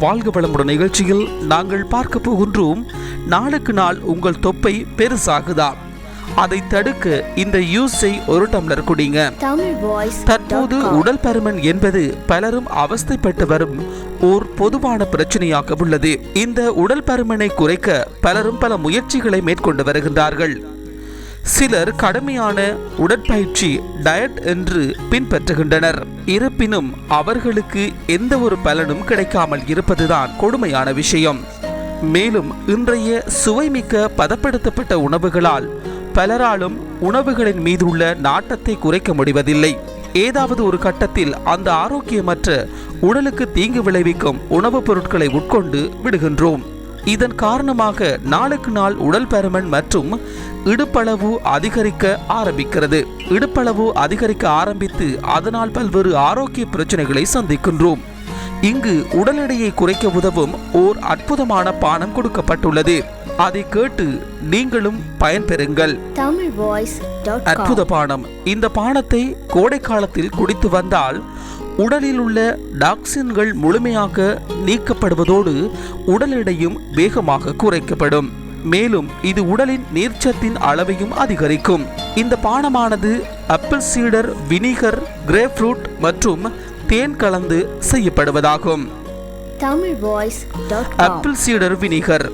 வாழ்க வளமுடன் நிகழ்ச்சியில் நாங்கள் பார்க்க போகின்றோம். நாளுக்கு நாள் உங்கள் தொப்பை பெருசாகுதா? அதை தடுக்க இந்த யூஸை ஒரு டம்ளர் குடிங்க. தற்போது உடல் பருமன் என்பது பலரும் அவஸ்தைப்பட்டு வரும் ஓர் பொதுவான பிரச்சனையாக உள்ளது. இந்த உடல் பருமனை குறைக்க பலரும் பல முயற்சிகளை மேற்கொண்டு வருகின்றார்கள். சிலர் கடுமையான உடற்பயிற்சி டயட் என்று பின்பற்றுகின்றனர். இருப்பினும் அவர்களுக்கு எந்த ஒரு பலனும் கிடைக்காமல் இருப்பதுதான் கொடுமையான விஷயம். மேலும் இன்றைய சுவைமிக்க பதப்படுத்தப்பட்ட உணவுகளால் பலராலும் உணவுகளின் மீதுள்ள நாட்டத்தை குறைக்க முடிவதில்லை. ஏதாவது ஒரு கட்டத்தில் அந்த ஆரோக்கியமற்ற உடலுக்கு தீங்கு விளைவிக்கும் உணவுப் பொருட்களை உட்கொண்டு விடுகின்றோம். இதன் காரணமாக நாளுக்கு நாள் உடல் பருமன் மற்றும் இடுப்பளவு அதிகரிக்க ஆரம்பிக்கிறது. இடுப்பளவு அதிகரிக்க ஆரம்பித்து அதனால் பல்வேறு ஆரோக்கிய பிரச்சனைகளை சந்திக்கின்றோம். இங்கு உடல் எடையை குறைக்க உதவும் ஓர் அற்புதமான பானம் கொடுக்கப்பட்டுள்ளது. அதை கேட்டு நீங்களும் பயன்பெறுங்கள். அற்புத பானம். இந்த பானத்தை கோடை காலத்தில் குடித்து வந்தால் உடலில் உள்ள டாக்சின்கள் முழுமையாக நீக்கப்படுவதோடு உடல் எடையும் வேகமாக குறைக்கப்படும். மேலும் இது உடலின் நீர்ச்சத்தின் அளவையும் அதிகரிக்கும். இந்த பானமானது apple cider vinegar grape fruit மற்றும் தேன் கலந்து செய்யப்படுவதாகும். ஆப்பிள் சீடர் வினிகர்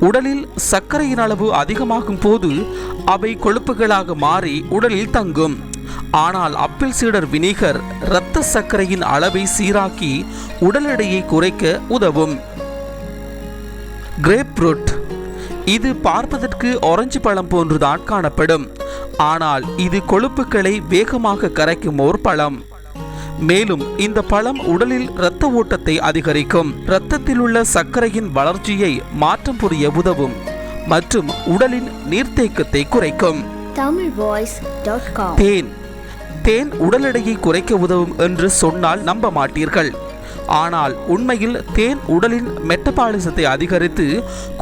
உடலில் சர்க்கரையின் அளவு அதிகமாகும் போது அவை கொழுப்புகளாக மாறி உடலில் தங்கும். ஆனால் அப்பிள் சீடர் வினிகர் இரத்த சர்க்கரையின் அளவை சீராக்கி உடல் எடையை குறைக்க உதவும். கிரேப் ஃப்ரூட் இது பார்ப்பதற்கு ஆரஞ்சு பழம் போன்றுதான் காணப்படும். ஆனால் இது கொழுப்புகளை வேகமாக கரைக்கும் ஓர் பழம். மேலும் இந்த பழம் உடலில் இரத்த ஓட்டத்தை அதிகரிக்கும். இரத்தத்தில் உள்ள சர்க்கரையின் வளர்ச்சியை மாற்றம் புரிய உதவும் மற்றும் உடலின் நீர்த்தேக்கத்தை குறைக்கும். தமிழ் வாய்ஸ் டாட் காம் தேன். தேன் உடல் எடையை குறைக்க உதவும் என்று சொன்னால் நம்ப மாட்டீர்கள். ஆனால் உண்மையில் தேன் உடலின் மெட்டபாலிசத்தை அதிகரித்து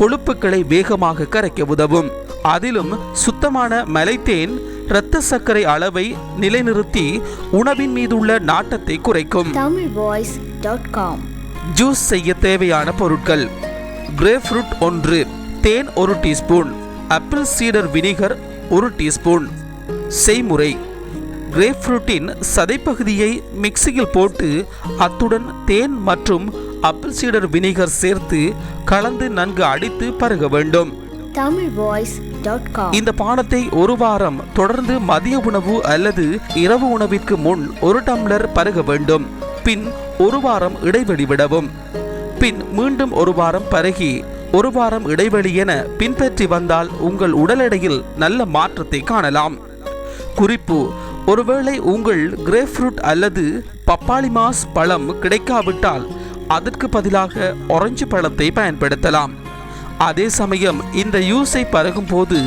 கொழுப்புகளை வேகமாக கரைக்க உதவும். அதிலும் சுத்தமான மலைத்தேன் இரத்த சர்க்கரை அளவை நிலைநிறுத்தி உணவின் மீதுள்ள நாட்டத்தை குறைக்கும். ஜூஸ் செய்ய தேவையான பொருட்கள். கிரேப் ஃப்ரூட் ஒன்று தேன் ஒரு டீஸ்பூன். ஆப்பிள் சீடர் வினிகர் ஒரு டீஸ்பூன் செய்முறை. கிரேப் ஃப்ரூட்டின் சதைப்பகுதியை மிக்சியில் போட்டு அத்துடன் தேன் மற்றும் ஆப்பிள் சீடர் வினிகர் சேர்த்து கலந்து நன்கு அடித்து பருக வேண்டும். இந்த பானத்தை ஒரு வாரம் தொடர்ந்து மதிய உணவு அல்லது இரவு உணவிற்கு முன் ஒரு டம்ளர் பருக வேண்டும். பின் ஒரு வாரம் இடைவெளி விடவும். பின் மீண்டும் ஒரு வாரம் பருகி ஒரு வாரம் இடைவெளி என பின்பற்றி வந்தால் உங்கள் உடல் எடையில் நல்ல மாற்றத்தை காணலாம். குறிப்பு ஒருவேளை உங்கள் கிரேப் ஃப்ரூட் அல்லது பப்பாளி மாஸ் பழம் கிடைக்காவிட்டால் அதற்கு பதிலாக ஆரஞ்சு பழத்தை பயன்படுத்தலாம். அதே சமயம் இந்த யூஸை பருகும் போது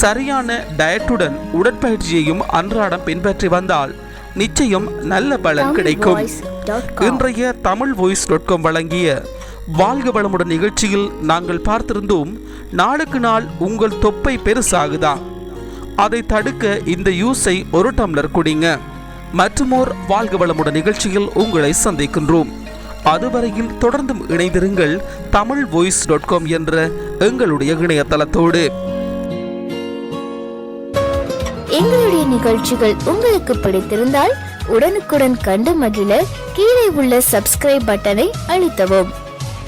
சரியான டயட்டுடன் உடற்பயிற்சியையும் அன்றாடம் பின்பற்றி வந்தால் நிச்சயம் நல்ல பலன் கிடைக்கும். இன்றைய தமிழ் வாய்ஸ் டாட் காம் வழங்கிய வாழ்க வளமுடன் நிகழ்ச்சியில் நாங்கள் பார்த்திருந்தோம் நாளுக்கு நாள் உங்கள் தொப்பை பெருசாகுதா? அதை தடுக்க இந்த யூஸை ஒரு டம்ளர் குடிங்க. மற்றுமோர் வாழ்க வளமுடன் நிகழ்ச்சியில் உங்களை சந்திக்கின்றோம். அதுவரையில் தொடர்ந்தும் இணைந்திருங்கள் தமிழ் வாய்ஸ் டாட் காம் என்ற எங்களுடைய இணையதளத்தோடு. எங்களுடைய நிகழ்ச்சிகள் உங்களுக்கு பிடித்திருந்தால் உடனுக்குடன் கண்டு மகிழ கீழே உள்ள சப்ஸ்கிரைப் பட்டனை அழுத்தவும்.